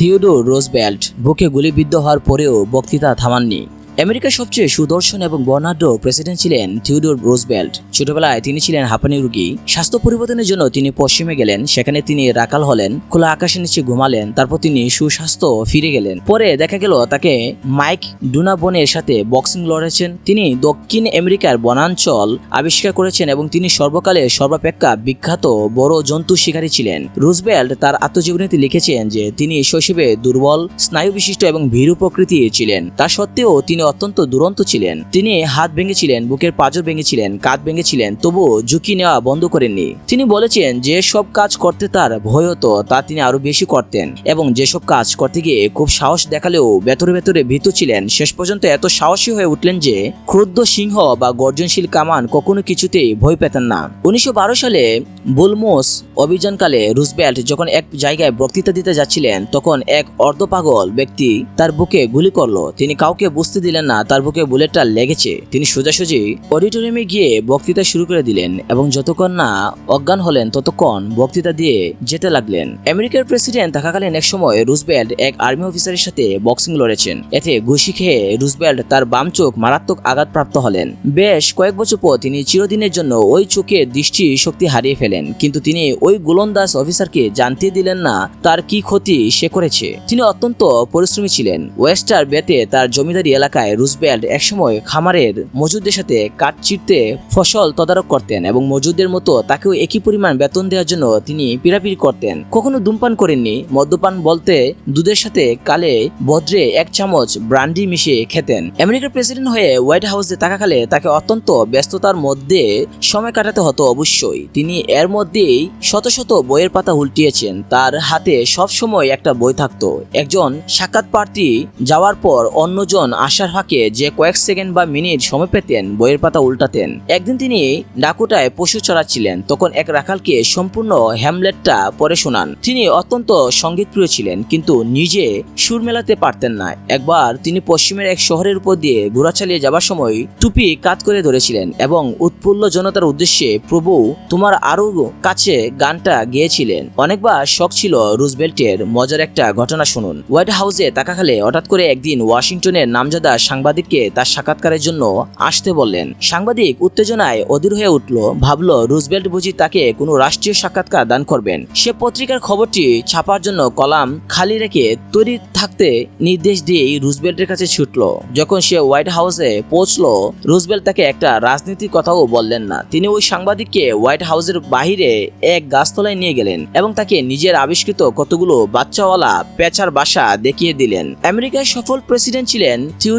Theodore রোজবেল্ট বুকে গুলিবিদ্ধ হওয়ার পরেও বক্তৃতা থামাননি। আমেরিকার সবচেয়ে সুদর্শন এবং বর্ণাঢ্য প্রেসিডেন্ট ছিলেন থিওডোর রোজবেল্ট। ছোটবেলায় তিনি ছিলেন হাঁপানি রোগী। স্বাস্থ্য পরিবর্তনের জন্য তিনি পশ্চিমে গেলেন, সেখানে তিনি রাকাল হলেন, খোলা আকাশের নিচে ঘুমালেন, তারপর তিনি সুস্বাস্থ্য ফিরে গেলেন। পরে দেখা গেল তাকে মাইক ডুনাবনের সাথে বক্সিং লড়েছেন। তিনি দক্ষিণ আমেরিকার বনাঞ্চল আবিষ্কার করেছেন এবং তিনি সর্বকালে সর্বাপেক্ষা বিখ্যাত বড় জন্তু শিকারী ছিলেন। রুজবেল্ট তার আত্মজীবনীতে লিখেছেন যে, তিনি শৈশবে দুর্বল স্নায়ু বিশিষ্ট এবং ভীরু প্রকৃতি ছিলেন। তা সত্ত্বেও তিনি অত্যন্ত দুরন্ত ছিলেন। তিনি হাত ভেঙেছিলেন, বুকের পাঁজর ভেঙেছিলেন, কাঁধ ভেঙেছিলেন, তবুও ঝুঁকি নেওয়া বন্ধ করেননি। তিনি বলেছেন যে সব কাজ করতে তার ভয় হতো, তা তিনি আরও বেশি করতেন এবং যেসব কাজ করতে গিয়ে খুব সাহস দেখালেও ভেতরে ভেতরে ভীত ছিলেন। শেষ পর্যন্ত এত সাহসী হয়ে উঠলেন যে ক্রুদ্ধ সিংহ বা গর্জনশীল কামান কখনো কিছুতেই ভয় পেতেন না। উনিশশো বারো সালে বুলমোস অভিযানকালে রুজবেল্ট যখন এক জায়গায় বক্তৃতা দিতে যাচ্ছিলেন, তখন এক অর্ধপাগল ব্যক্তি তার বুকে গুলি করল। তিনি কাউকে বুঝতে দিলেন না, তার বুকে বুলেটটা লেগেছে। তিনি সোজাসুজি অডিটোরিয়ামে গিয়ে বক্তৃতা শুরু করে দিলেন এবং যতক্ষণ না অজ্ঞান হলেন, ততক্ষণ বক্তৃতা দিয়ে যেতে লাগলেন। আমেরিকার প্রেসিডেন্ট থাকাকালীন এক সময় রুজবেল্ট এক আর্মি অফিসারের সাথে বক্সিং লড়েছেন। এতে ঘুষি খেয়ে রুজবেল্ট তার বাম চোখ মারাত্মক আঘাতপ্রাপ্ত হলেন। বেশ কয়েক বছর পর তিনি চিরদিনের জন্য ওই চোখের দৃষ্টি শক্তি হারিয়ে ফেলেন, কিন্তু তিনি ওই গোলন্দাজ অফিসারকে জানতে দিলেন না তার কি ক্ষতি সে করেছে। তিনি অত্যন্ত পরিশ্রমী ছিলেন। ওয়েস্টার বেতে তার জমিদারি এলাকায় রুজবেল্ট একসময় খামারের মজুদদের সাথে কাঠ চিরতে ফসল তদারক করতেন এবং মজুদদের মতো তাকেও একই পরিমাণ বেতন দেওয়ার জন্য তিনি পিড়াপিড়ি করতেন। কখনো ধূমপান করেননি, মদ্যপান বলতে দুধের সাথে কালে ভদ্রে এক চামচ ব্রান্ডি মিশিয়ে খেতেন। আমেরিকার প্রেসিডেন্ট হয়ে হোয়াইট হাউসে থাকাকালে তাকে অত্যন্ত ব্যস্ততার মধ্যে সময় কাটাতে হতো অবশ্যই। তিনি এর মধ্যেই শত শত বইয়ের পাতা উল্টিয়েছেন, তার হাতে সব সময় একটা বই থাকতো। একজন সাক্ষাৎ প্রার্থী যাওয়ার পর অন্যজন আসার ফাঁকে যে কয়েক সেকেন্ড বা মিনিট সময় পেতেন, বইয়ের পাতা উল্টাতেন। একদিন তিনি ডাকুটায় পশু চড়াচ্ছিলেন, তখন এক রাখালকে সম্পূর্ণ হ্যামলেটটা পড়ে শোনান। তিনি অত্যন্ত সঙ্গীতপ্রিয় ছিলেন, কিন্তু নিজে সুর মেলাতে পারতেন না। একবার তিনি পশ্চিমের এক শহরের উপর দিয়ে ঘোড়া চালিয়ে যাবার সময় টুপি কাত করে ধরেছিলেন এবং উৎফুল্ল জনতার উদ্দেশ্যে, প্রভু, তোমার আরও কাছে গানটা গেয়েছিলেন। অনেকবার শখ ছিল রুজবেল্টের মজার একটা ঘটনা শুনুন। হোয়াইট হাউসে তাকাখালে হঠাৎ করে একদিন ওয়াশিংটনের নামজাদা সাংবাদিককে তার সাক্ষাৎকারের জন্য আসতে বললেন। সাংবাদিক উত্তেজনায় অধীর হয়ে উঠল, ভাবলো রুজবেল্ট বুঝি তাকে কোনো রাষ্ট্রীয় সাক্ষাৎকার দান করবেন। সে পত্রিকার খবরটি ছাপার জন্য কলাম খালি রেখে তৈরি থাকতে নির্দেশ দিয়েই রুজবেল্টের কাছে ছুটল। যখন সে হোয়াইট হাউসে পৌঁছলো রুজবেল্ট তাকে একটা রাজনীতির কথাও বললেন না। তিনি ওই সাংবাদিককে হোয়াইট হাউসের বাহিরে এক গাছতলায় নিয়ে গেলেন এবং তাকে নিজের আবিষ্কৃত কতগুলো বাচ্চাওয়ালা পেঁচার বাসা দেখিয়ে দিলেন। আমেরিকার সফল প্রেসিডেন্ট ছিলেন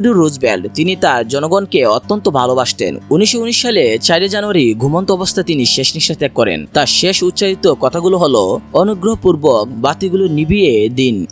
থিওডোর রুজবেল্ট তিনি তার জনগণকে অত্যন্ত ভালোবাসতেন। উনিশশো উনিশ সালে চারে জানুয়ারি ঘুমন্ত অবস্থা তিনি শেষ নিঃশ্বাস ত্যাগ করেন। তার শেষ উচ্চারিত কথাগুলো হলো, অনুগ্রহপূর্বক বাতিগুলো নিভিয়ে দিন।